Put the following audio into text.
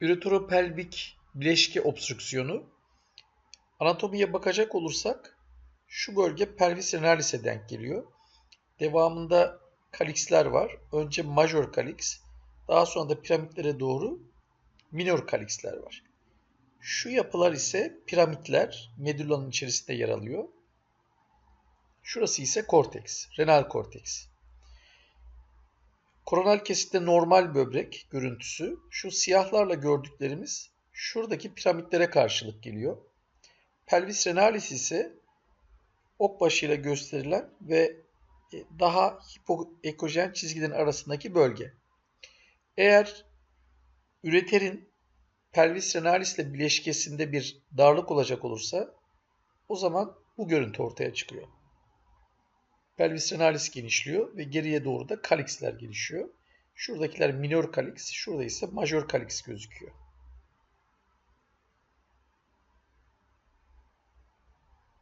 Üreteropelvik bileşki obstrüksiyonu. Anatomiye bakacak olursak şu bölge pelvis renalis'e denk geliyor. Devamında kaliksler var. Önce majör kaliks, daha sonra da piramitlere doğru minor kaliksler var. Şu yapılar ise piramitler, medullanın içerisinde yer alıyor. Şurası ise korteks, renal korteks. Koronal kesitte normal böbrek görüntüsü. Şu siyahlarla gördüklerimiz şuradaki piramitlere karşılık geliyor. Pelvis renalis ise ok başıyla gösterilen ve e, daha hipoekojen çizgilerin arasındaki bölge. Eğer üreterin pelvis renalis ile bileşkesinde bir darlık olacak olursa o zaman bu görüntü ortaya çıkıyor. Pelvis renalis genişliyor ve geriye doğru da kaliksler gelişiyor. Şuradakiler minor kaliks, şurada ise majör kaliks gözüküyor.